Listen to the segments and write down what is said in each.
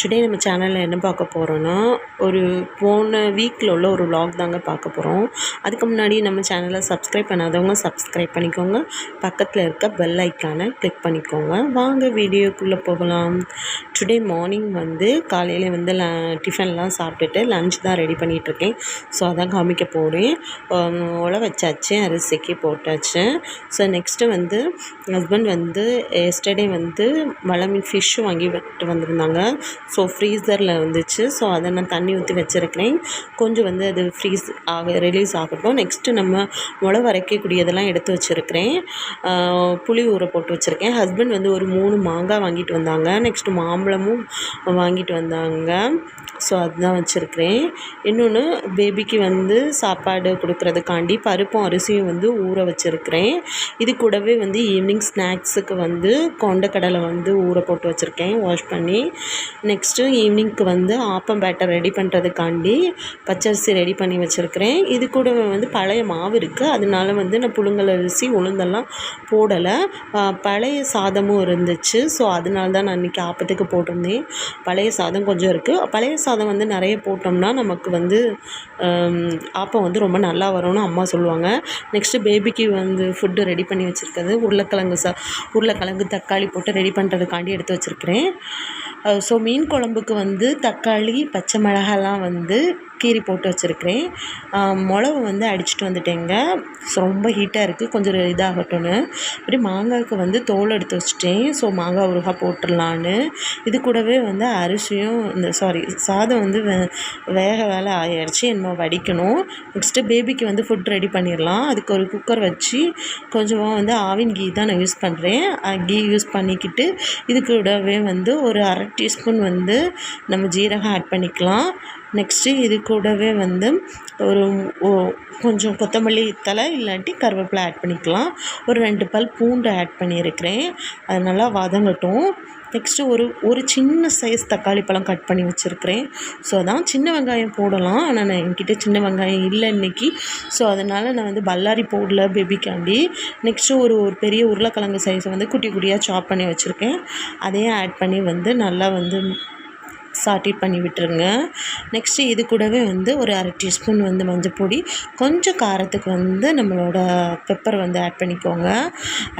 Today நம்ம சேனலில் என்ன பார்க்க போகிறோன்னா ஒரு போன வீக்கில் உள்ள ஒரு vlog தாங்க பார்க்க போகிறோம் அதுக்கு முன்னாடி நம்ம சேனலை சப்ஸ்கிரைப் பண்ணாதவங்க சப்ஸ்கிரைப் பண்ணிக்கோங்க. பக்கத்தில் இருக்க பெல் ஐக்கானை கிளிக் பண்ணிக்கோங்க. வாங்க வீடியோக்குள்ளே போகலாம். டுடே மார்னிங் வந்து காலையில் வந்து ல டிஃபன்லாம் சாப்பிட்டுட்டு லஞ்ச் தான் ரெடி பண்ணிகிட்ருக்கேன் ஸோ அதான் காமிக்க போகிறேன் உழ வச்சாச்சு அரிசிக்கு போட்டாச்சு. ஸோ நெக்ஸ்ட்டு வந்து ஹஸ்பண்ட் வந்து எஸ்டர்டே வந்து வலை மீன் ஃபிஷ்ஷு வாங்கி விட்டு வந்திருந்தாங்க. ஸோ ஃப்ரீசரில் வந்துச்சு. ஸோ அதை நான் தண்ணி ஊற்றி வச்சுருக்கிறேன். கொஞ்சம் வந்து அது ஃப்ரீஸ் ஆக ரிலீஸ் ஆகட்டும். நெக்ஸ்ட்டு நம்ம முளை வரைக்கக்கூடியதெல்லாம் எடுத்து வச்சுருக்கிறேன். புளி ஊற போட்டு வச்சுருக்கேன். ஹஸ்பண்ட் வந்து ஒரு மூணு மாங்காய் வாங்கிட்டு வந்தாங்க. நெக்ஸ்ட்டு மாம்பழமும் வாங்கிட்டு வந்தாங்க. ஸோ அதுதான் வச்சுருக்கிறேன். இன்னொன்று பேபிக்கு வந்து சாப்பாடு கொடுக்குறதுக்காண்டி பருப்பும் அரிசியும் வந்து ஊற வச்சுருக்கிறேன். இது கூடவே வந்து ஈவினிங் ஸ்நாக்ஸுக்கு வந்து கொண்டக்கடலை வந்து ஊற போட்டு வச்சுருக்கேன். வாஷ் பண்ணி நெக்ஸ்ட் நெக்ஸ்ட்டு ஈவினிங்க்கு வந்து ஆப்பம் பேட்டர் ரெடி பண்ணுறதுக்காண்டி பச்சரிசி ரெடி பண்ணி வச்சுருக்கிறேன். இது கூட வந்து பழைய மாவு இருக்குது அதனால வந்து நான் புழுங்கல் அரிசி உளுந்தெல்லாம் போடலை. பழைய சாதமும் இருந்துச்சு. ஸோ அதனால தான் நான் இன்றைக்கி ஆப்பத்துக்கு போட்டிருந்தேன். பழைய சாதம் கொஞ்சம் இருக்குது பழைய சாதம் வந்து நிறைய போட்டோம்னா நமக்கு வந்து ஆப்பம் வந்து ரொம்ப நல்லா வரும்னு அம்மா சொல்லுவாங்க. நெக்ஸ்ட்டு பேபிக்கு வந்து ஃபுட்டு ரெடி பண்ணி வச்சுருக்கிறது. உருளைக்கிழங்கு சா உருளைக்கிழங்கு தக்காளி போட்டு ரெடி பண்ணுறதுக்காண்டி எடுத்து வச்சுருக்கிறேன். ஸோ மீன் குழம்புக்கு வந்து தக்காளி பச்சை மிளகாலாம் வந்து கீரி போட்டு வச்சுருக்கிறேன். மிளகு வந்து அடிச்சுட்டு வந்துட்டேங்க. ஸோ ரொம்ப ஹீட்டாக இருக்குது கொஞ்சம் இதாகட்டும்னு. அப்படி மாங்காய்க்கு வந்து தோல் எடுத்து வச்சுட்டேன். ஸோ மாங்காய் ஊருகாய் போட்டுடலான்னு. இது கூடவே வந்து அரிசியும் இந்த சாரி சாதம் வந்து வே வேக வேலை ஆகிடுச்சு என்ன வடிக்கணும். நெக்ஸ்ட்டு பேபிக்கு வந்து ஃபுட் ரெடி பண்ணிடலாம். அதுக்கு ஒரு குக்கர் வச்சு கொஞ்சமாக வந்து ஆவின் கீ தான் நான் யூஸ் பண்ணுறேன் கீ யூஸ் பண்ணிக்கிட்டு இது கூடவே வந்து ஒரு அரை டீஸ்பூன் வந்து நம்ம ஜீரகம் ஆட் பண்ணிக்கலாம். நெக்ஸ்ட்டு இது கூடவே வந்து ஒரு கொஞ்சம் கொத்தமல்லி தலை இல்லாட்டி கருவேப்பிலை ஆட் பண்ணிக்கலாம். ஒரு ரெண்டு பல் பூண்டு ஆட் பண்ணியிருக்கிறேன். அது நல்லா வதங்கட்டும். நெக்ஸ்ட்டு ஒரு ஒரு சின்ன சைஸ் தக்காளி பழம் கட் பண்ணி வச்சுருக்கிறேன். ஸோ அதான் சின்ன வெங்காயம் போடலாம். ஆனால் நான் என்கிட்ட சின்ன வெங்காயம் இல்லை இன்றைக்கி ஸோ அதனால் நான் வந்து பல்லாரி போடல பேபிக்காண்டி நெக்ஸ்ட்டு ஒரு ஒரு பெரிய உருளைக்கிழங்கு சைஸை வந்து குட்டி குட்டியாக சாப் பண்ணி வச்சுருக்கேன். அதையும் ஆட் பண்ணி வந்து நல்லா வந்து சாட்டி பண்ணி விட்டுருங்க. நெக்ஸ்ட்டு இது கூடவே வந்து ஒரு அரை டீஸ்பூன் வந்து மஞ்சப்பொடி கொஞ்சம் காரத்துக்கு வந்து நம்மளோட பெப்பர் வந்து ஆட் பண்ணிக்கோங்க.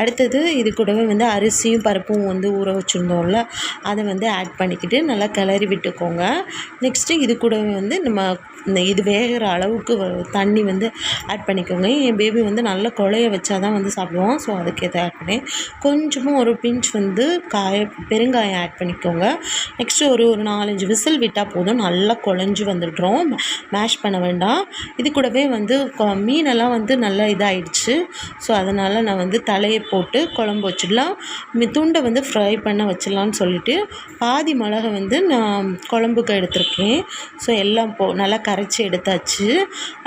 அடுத்தது இது கூடவே வந்து அரிசியும் பருப்பும் வந்து ஊற வச்சுருந்தோம்ல அதை வந்து ஆட் பண்ணிக்கிட்டு நல்லா கிளறி விட்டுக்கோங்க. நெக்ஸ்ட்டு இது கூடவே வந்து நம்ம இந்த இது வேகிற அளவுக்கு தண்ணி வந்து ஆட் பண்ணிக்கோங்க. என் பேபி வந்து நல்ல குழைய வச்சா தான் வந்து சாப்பிடுவோம் ஸோ அதுக்கேற்ற ஆட் பண்ணேன் கொஞ்சமாக ஒரு பிஞ்ச் வந்து காய பெருங்காயம் ஆட் பண்ணிக்கோங்க. நெக்ஸ்ட்டு ஒரு ஒரு நாலஞ்சு விசில் விட்டால் போதும். நல்லா குழஞ்சி வந்துடுறோம். மேஷ் பண்ண வேண்டாம். இது கூடவே வந்து மீனெல்லாம் வந்து நல்லா இதாகிடுச்சு ஸோ அதனால் நான் வந்து தலையை போட்டு குழம்பு வச்சிடலாம். துண்டை வந்து ஃப்ரை பண்ண வச்சிடலான்னு சொல்லிட்டு பாதி மிளகை வந்து நான் குழம்புக்கு எடுத்திருக்கேன். ஸோ எல்லாம் போ நல்லா கரைச்சி எடுத்தாச்சு.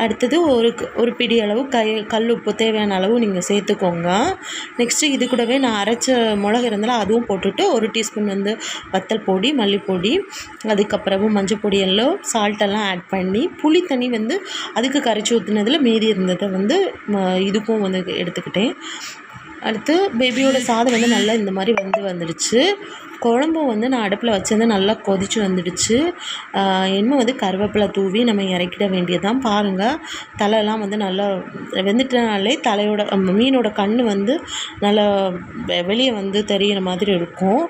அடுத்தது ஒரு ஒரு பிடி அளவு கை கல் உப்பு தேவையான அளவு நீங்கள் சேர்த்துக்கோங்க. நெக்ஸ்ட்டு இது கூடவே நான் அரைச்ச மிளகு இருந்தாலும் அதுவும் போட்டுட்டு ஒரு டீஸ்பூன் வந்து வத்தல் பொடி மல்லிப்பொடி அதுக்கப்புறமா மஞ்சள் பொடியெல்லாம் சால்ட்டெல்லாம் ஆட் பண்ணி புளி தண்ணி வந்து அதுக்கு கரைச்சி ஊற்றுனதில் மீதி இருந்ததை வந்து இதுக்கும் வந்து எடுத்துக்கிட்டேன். அடுத்து பேபியோட சாதம் வந்து நல்லா இந்த மாதிரி வந்து வந்துடுச்சு. குழம்பு வந்து நான் அடுப்பில் வச்சிருந்து நல்லா கொதித்து வந்துடுச்சு. இன்னும் வந்து கருவேப்பிலை தூவி நம்ம இறக்கிட வேண்டியதான் பாருங்கள் தலையெல்லாம் வந்து நல்லா வெந்துட்டனாலே தலையோட மீனோட கண் வந்து நல்லா வெளியே வந்து தெரிகிற மாதிரி இருக்கும்.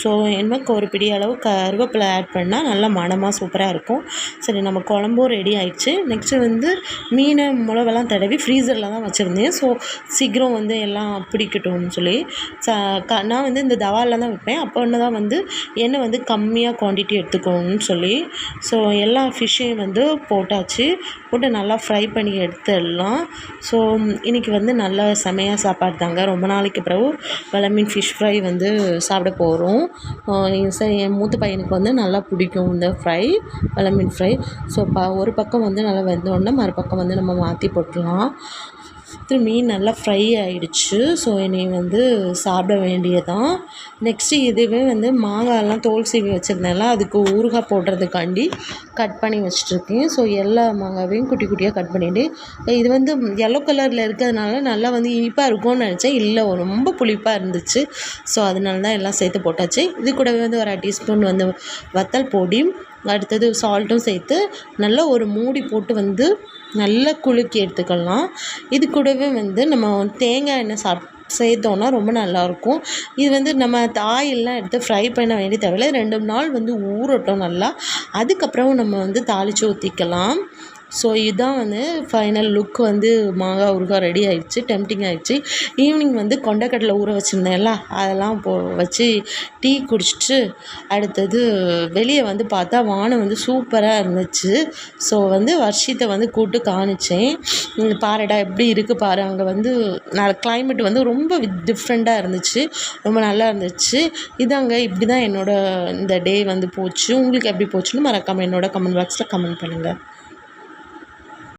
ஸோ எண்ணெய்க்கு ஒரு பிடி அளவு கருவேப்பிலை ஆட் பண்ணால் நல்லா மணமாக சூப்பராக இருக்கும். சரி நம்ம குழம்பும் ரெடி ஆயிடுச்சு. நெக்ஸ்ட்டு வந்து மீனை மிளகெல்லாம் தடவி ஃப்ரீசரில் தான் வச்சுருந்தேன். ஸோ சீக்கிரம் வந்து எல்லாம் பிடிக்கட்டும்னு சொல்லி ச க நான் வந்து இந்த தவாலில் தான் வைப்பேன். அப்போ நம்ம தான் வந்து எண்ணெய் வந்து கம்மியாக குவான்டிட்டி எடுத்துக்கணும்னு சொல்லி. ஸோ எல்லா ஃபிஷ்ஷையும் வந்து போட்டாச்சு. போட்டு நல்லா ஃப்ரை பண்ணி எடுத்துடலாம். ஸோ இன்றைக்கி வந்து நல்ல செமையாக சாப்பாடு தாங்க. ரொம்ப நாளைக்கு பிறகு மீன் ஃபிஷ் ஃப்ரை வந்து சாப்பிட போகிறோம் சரி என் மூத்த பையனுக்கு வந்து நல்லா பிடிக்கும் இந்த ஃப்ரை வளமீன் ஃப்ரை ஸோ ப ஒரு பக்கம் வந்து நல்லா வெந்தோடனே மறுபக்கம் வந்து நம்ம மாற்றி போட்டுடலாம். அடுத்து மீன் நல்லா ஃப்ரை ஆகிடுச்சு ஸோ என்னை வந்து சாப்பிட வேண்டியதான் நெக்ஸ்ட்டு இதுவே வந்து மாங்காயெல்லாம் தோல் சீவி வச்சுருந்தேன்ல அதுக்கு ஊறுகாய் போடுறதுக்காண்டி கட் பண்ணி வச்சுட்ருக்கேன் ஸோ எல்லா மாங்காவையும் குட்டி குட்டியாக கட் பண்ணிவிட்டு இது வந்து எல்லோ கலரில் இருக்கிறதுனால நல்லா வந்து இனிப்பாக இருக்கும்னு நினச்சேன். இல்லை ரொம்ப புளிப்பாக இருந்துச்சு. ஸோ அதனால தான் எல்லாம் சேர்த்து போட்டாச்சு. இது கூடவே வந்து ஒரு டீஸ்பூன் வந்து வத்தல் பொடி அடுத்தது சால்ட்டும் சேர்த்து நல்லா ஒரு மூடி போட்டு வந்து நல்லா குலுக்கி எடுத்துக்கலாம். இது கூடவே வந்து நம்ம தேங்காய் எண்ணெய் சாப் சேர்த்தோன்னா ரொம்ப நல்லாயிருக்கும் இது வந்து நம்ம தாயெல்லாம் எடுத்து ஃப்ரை பண்ண வேண்டிய தேவையில்லை. ரெண்டு நாள் வந்து ஊறட்டும் நல்லா. அதுக்கப்புறம் நம்ம வந்து தாளித்து ஊற்றிக்கலாம் ஸோ இதுதான் வந்து ஃபைனல் லுக் வந்து மாங்காய் ஊறுகாய் ரெடி ஆகிடுச்சு டெம்டிங் ஆகிடுச்சு ஈவினிங் வந்து கொண்டைக்கடலை ஊற வச்சுருந்தேன்ல அதெல்லாம் போ வச்சு டீ குடிச்சிட்டு அடுத்தது வெளியே வந்து பார்த்தா வானம் வந்து சூப்பராக இருந்துச்சு. ஸோ வந்து வர்ஷித்தை வந்து கூப்பிட்டு காணிச்சேன். பாருடா எப்படி இருக்குது பாரு. அங்கே வந்து நான் கிளைமேட் வந்து ரொம்ப டிஃப்ரெண்ட்டாக இருந்துச்சு. ரொம்ப நல்லா இருந்துச்சு. இதாங்க இப்படி தான் என்னோடய இந்த டே வந்து போச்சு. உங்களுக்கு எப்படி போச்சுன்னு மறக்காமல் என்னோட கமெண்ட் பாக்ஸில் கமெண்ட் பண்ணுங்கள்